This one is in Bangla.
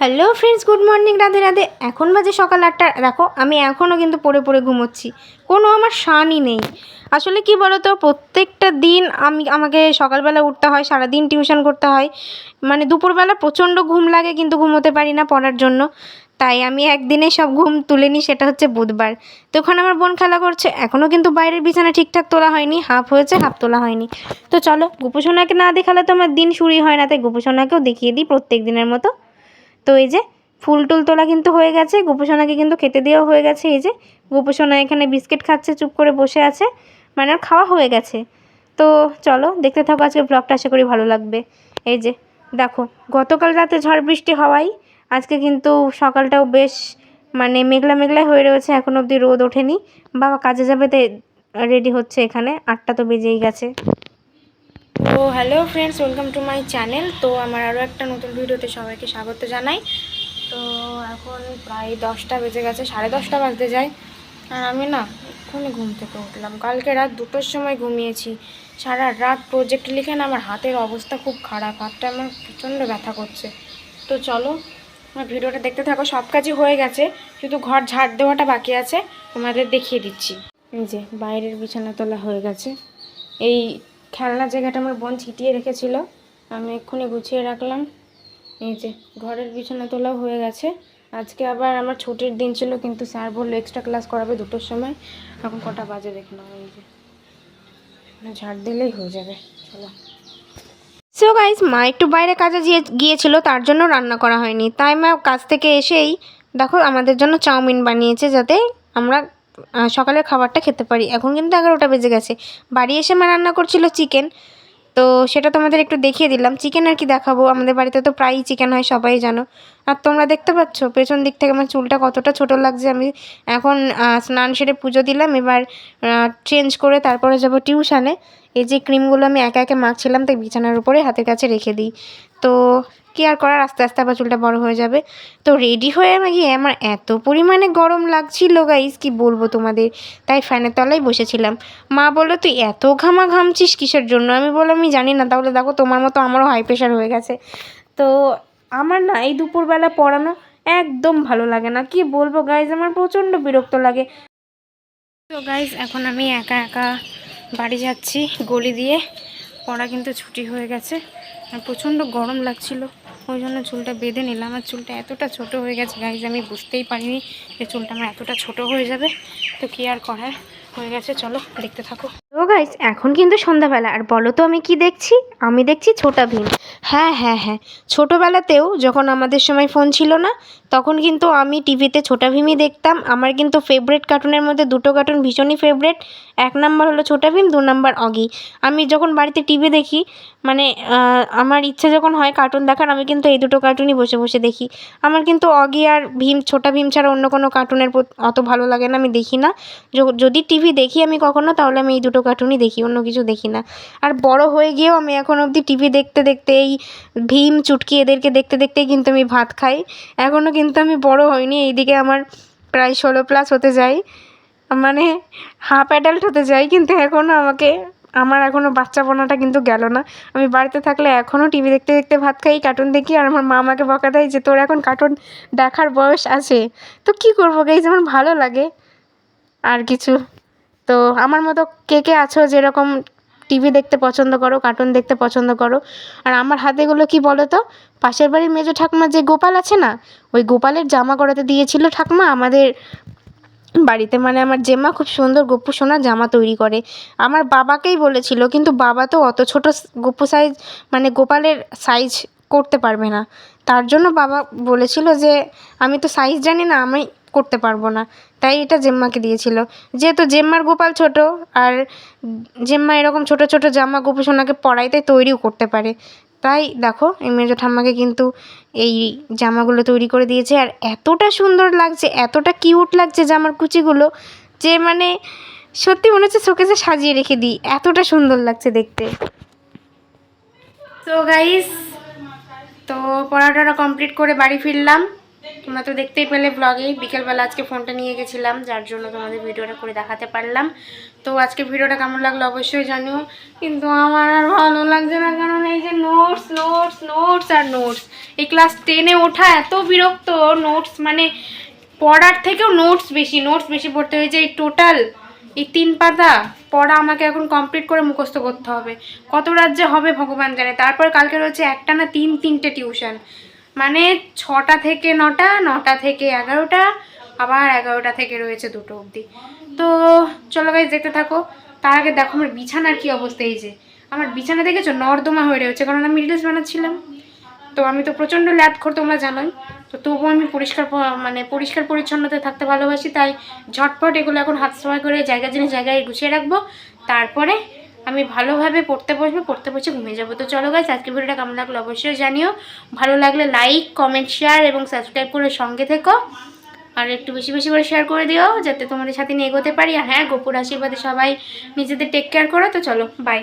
Hello friends good morning Radhe Radhe. এখন বাজে সকাল আটটা দেখো, আমি এখনও কিন্তু পড়ে পড়ে ঘুমোচ্ছি। কোনো আমার শানই নেই। আসলে কি বলো তো প্রত্যেকটা দিন আমি, আমাকে সকালবেলা উঠতে হয়, সারাদিন টিউশন করতে হয়। মানে দুপুরবেলা প্রচণ্ড ঘুম লাগে, কিন্তু ঘুমোতে পারি না পড়ার জন্য। তাই আমি একদিনে সব ঘুম তুলে নিই, সেটা হচ্ছে বুধবার। তো ওখানে আমার বোন খেলা করছে। এখনও কিন্তু বাইরের বিছানা ঠিকঠাক তোলা হয়নি। হাফ হয়েছে, হাফ তোলা হয়নি। তো চলো গোপুসোনাকে না দেখালে তো আমার দিন শুরুই হয় না। তাই গোপুসোনাকেও দেখিয়ে দিই প্রত্যেক দিনের মতো। তো এই যে ফুল টুল তোলা কিন্তু হয়ে গেছে, গোপুসোনাকে কিন্তু খেতে দেওয়া হয়ে গেছে। এই যে গোপুসোনা এখানে বিস্কিট খাচ্ছে, চুপ করে বসে আছে। মানে খাওয়া হয়ে গেছে। তো চলো দেখতে থাকো আজকে ব্লগটা আশা করি ভালো লাগবে। এই যে দেখো, গতকাল রাতে ঝড় বৃষ্টি হওয়ায় আজকে কিন্তু সকালটাও বেশ মানে মেঘলা মেঘলা হয়ে রয়েছে। এখন অবধি রোদ ওঠেনি। বাবা, কাজে যাবে তাই রেডি হচ্ছে এখানে। আটটা তো বেজেই গেছে। তো hello friends welcome to my channel তো আমার আরও একটা নতুন ভিডিওতে সবাইকে স্বাগত জানাই। তো এখন প্রায় দশটা বেজে গেছে, সাড়ে দশটা বাজতে যায়। আর আমি না এক্ষুনি ঘুম থেকে উঠলাম। কালকে রাত দুটোর সময় ঘুমিয়েছি। সারা রাত প্রজেক্ট লিখে না আমার হাতের অবস্থা খুব খারাপ, হাতটা আমার প্রচণ্ড ব্যথা করছে। তো চলো, আমার ভিডিওটা দেখতে থাকো, সব কাজই হয়ে গেছে, শুধু ঘর ঝাড় দেওয়াটা বাকি আছে, তোমাদের দেখিয়ে দিচ্ছি। এই যে, বাইরের বিছানা তোলা হয়ে গেছে। এই খেলনার জায়গাটা আমার বোন ছিটিয়ে রেখেছিল, আমি এক্ষুনি গুছিয়ে রাখলাম। এই যে, ঘরের বিছানা তোলাও হয়ে গেছে। আজকে আবার আমার ছুটির দিন ছিল, কিন্তু স্যার বলল এক্সট্রা ক্লাস করাবে দুটোর সময়। এখন কটা বাজে দেখে নাও এই যে। মানে ঝাড় দিলেই হয়ে যাবে, চলো। সো গাইজ মা একটু বাইরে কাজে গিয়ে, গিয়েছিল, তার জন্য রান্না করা হয়নি। তাই মা কাজ থেকে এসেই দেখো আমাদের জন্য চাউমিন বানিয়েছে যাতে আমরা সকালের খাবারটা খেতে পারি। এখন কিন্তু এগারোটা বেজে গেছে। বাড়ি এসে মা রান্না করছিল চিকেন তো সেটা তোমাদের একটু দেখিয়ে দিলাম। চিকেন আর কি দেখাবো? আমাদের বাড়িতে তো প্রায়ই চিকেন হয়, সবাই জানো। আর তোমরা দেখতে পাচ্ছ, পেছন দিক থেকে আমার চুলটা কতটা ছোট লাগছে। আমি এখন স্নান সেরে পুজো দিলাম, এবার চেঞ্জ করে তারপরে যাব টিউশানে এই যে ক্রিমগুলো আমি একা একা মাখছিলাম, তাই বিছানার উপরে হাতের কাছে রেখে দিই। তো কি আর করার, আস্তে আস্তে আবার চুলটা বড় হয়ে যাবে। তো রেডি হয়ে আমি গিয়ে আমার এত পরিমাণে গরম লাগছিল গাইস কি বলব তোমাদের? তাই ফ্যানের তলায় বসেছিলাম। মা বলল, তুই এত ঘামা ঘামছিস কিসের জন্য? আমি বললাম, আমি জানি না, তাহলে দেখো তোমার মতো আমারও হাই প্রেশার হয়ে গেছে। তো আমার না এই দুপুরবেলা পড়ানো একদম ভালো লাগে না। কি বলব গাইজ আমার প্রচণ্ড বিরক্ত লাগে। তো গাইজ এখন আমি একা একা বাড়ি যাচ্ছি, গলি দিয়ে। পড়া কিন্তু ছুটি হয়ে গেছে। আর প্রচণ্ড গরম লাগছিল। ওই জন্য চুলটা বেঁধে নিলাম। আর চুলটা এতটা ছোট হয়ে গেছে গাইজ আমি বুঝতেই পারিনি যে চুলটা আমার এতটা ছোট হয়ে যাবে। তো কি আর করার? হয়ে গেছে, চলো দেখতে থাকো। তো গাইস এখন কিন্তু সন্ধ্যাবেলা। আর বলো তো, আমি কি দেখছি? আমি দেখছি ছোটা ভীম। হ্যাঁ হ্যাঁ হ্যাঁ। ছোটোবেলাতেও যখন আমাদের সময় ফোন ছিল না, তখন কিন্তু আমি টিভিতে ছোটা ভীমই দেখতাম। আমার কিন্তু ফেভারিট কার্টুনের মধ্যে দুটো কার্টুন ভীষণই ফেভারিট এক নাম্বার হলো ছোটা ভীম, দু নাম্বার অগি। আমি যখন বাড়িতে টিভি দেখি মানে আমার ইচ্ছে যখন হয় কার্টুন দেখার, আমি কিন্তু এই দুটো কার্টুনই বসে বসে দেখি। আমার কিন্তু অগি আর ভীম, ছোটা ভীম ছাড়া অন্য কোনো কার্টুনের অত ভালো লাগে না, আমি দেখি না। যদি টিভি দেখি আমি কখনো, তাহলে আমি এই দুটো কার্টুনই দেখি, অন্য কিছু দেখি না। আর বড় হয়ে গিয়েও আমি এখন অবধি টিভি দেখতে দেখতে এই ভীম, চুটকি এদেরকে দেখতে দেখতেই কিন্তু আমি ভাত খাই। এখনও কিন্তু আমি বড় হইনি, এইদিকে আমার প্রায় ষোলো প্লাস হতে যাই মানে হাফ অ্যাডাল্ট হতে যাই, কিন্তু এখনও আমাকে, আমার এখনও বাচ্চাপনাটা কিন্তু গেল না। আমি বাড়িতে থাকলে এখনও টিভি দেখতে দেখতে ভাত খাই কার্টুন দেখি, আর আমার মা আমাকে বকা দেয় যে, তোর এখন কার্টুন দেখার বয়স আছে। তো কী করব গাইজ আমার ভালো লাগে। আর কিছু তো আমার মতো কে কে আছো যেরকম টিভি দেখতে পছন্দ করো কার্টুন দেখতে পছন্দ করো? আর আমার হাতেগুলো কি বলো তো পাশের বাড়ির মেজো ঠাকুমা যে গোপাল আছে না, ওই গোপালের জামা করাতে দিয়েছিল ঠাকুমা। আমাদের বাড়িতে মানে আমার জেম্মা খুব সুন্দর গপ্পু সোনার জামা তৈরি করে। আমার বাবাকেই বলেছিল, কিন্তু বাবা তো অত ছোট গপ্পু সাইজ মানে গোপালের সাইজ করতে পারবে না। তার জন্য বাবা বলেছিল যে, আমি তো সাইজ জানি না, আমি করতে পারব না। তাই এটা জেম্মাকে দিয়েছিল। যেহেতু জেম্মার গোপাল ছোট, আর জেম্মা এরকম ছোট ছোট জামা গোপু সোনাকে তৈরিও করতে পারে। তাই দেখো এই মেজো ঠাম্মাকে কিন্তু এই জামাগুলো তৈরি করে দিয়েছে। আর এতটা সুন্দর লাগছে, এতটা কিউট লাগছে জামার কুচিগুলো যে মানে সত্যি মনে হচ্ছে শোকেসে সাজিয়ে রেখে দিই। এতটা সুন্দর লাগছে দেখতে। তো গাইস তো পড়াটা কমপ্লিট করে বাড়ি ফিরলাম। তোমরা তো দেখতেই পেলে ব্লগে বিকেলবেলা আজকে ফোনটা নিয়ে গেছিলাম, যার জন্য তোমাদের ভিডিওটা করে দেখাতে পারলাম। তো আজকে ভিডিওটা কেমন লাগল অবশ্যই জানিও, কিন্তু আমার আর ভালো লাগছে না, কারণ এই যে নোটস নোটস নোটস আর নোটস এই ক্লাস টেনে ওঠা এত বিরক্ত নোটস মানে পড়ার থেকেও নোটস বেশি নোটস বেশি পড়তে হয়েছে এই টোটাল এই তিন পাতা পড়া আমাকে এখন কমপ্লিট করে মুখস্থ করতে হবে। কত রাজ্যে হবে ভগবান জানে, তারপর কালকে রয়েছে একটা না তিন, তিনটে টিউশন মানে ছটা থেকে নটা নটা থেকে এগারোটা, আবার এগারোটা থেকে রয়েছে দুটো অবধি। তো চলো গাইজ দেখতে থাকো। তার আগে দেখো আমার বিছানার কি অবস্থা, এই যে আমার বিছানা দেখেছ? নর্দমা হয়ে রয়েছে, কারণ আমি রিলস বানাচ্ছিলাম। তো আমি তো প্রচণ্ড ল্যাদ করে তোমরা জানোই। তো তবুও আমি পরিষ্কার মানে পরিষ্কার পরিচ্ছন্নতায় থাকতে ভালোবাসি, তাই ঝটপট এগুলো এখন হাত সময় করে জায়গা জিনিস জায়গায় গুছিয়ে রাখব। তারপরে আমি ভালোভাবে পড়তে বসবো, পড়তে বসে ঘুমিয়ে যাব। তো চলো গাছ আজকে ভিডিওটা কেমন লাগল অবশ্যই জানিও। ভালো লাগলে লাইক কমেন্ট শেয়ার এবং সাবস্ক্রাইব করে সঙ্গে থেকো। আর একটু বেশি বেশি করে শেয়ার করে দিও, যাতে তোমাদের সাথে নিয়ে এগোতে পারি। আর হ্যাঁ গোপুর আশীর্বাদে সবাই নিজেদের টেক কেয়ার করো। তো চলো বাই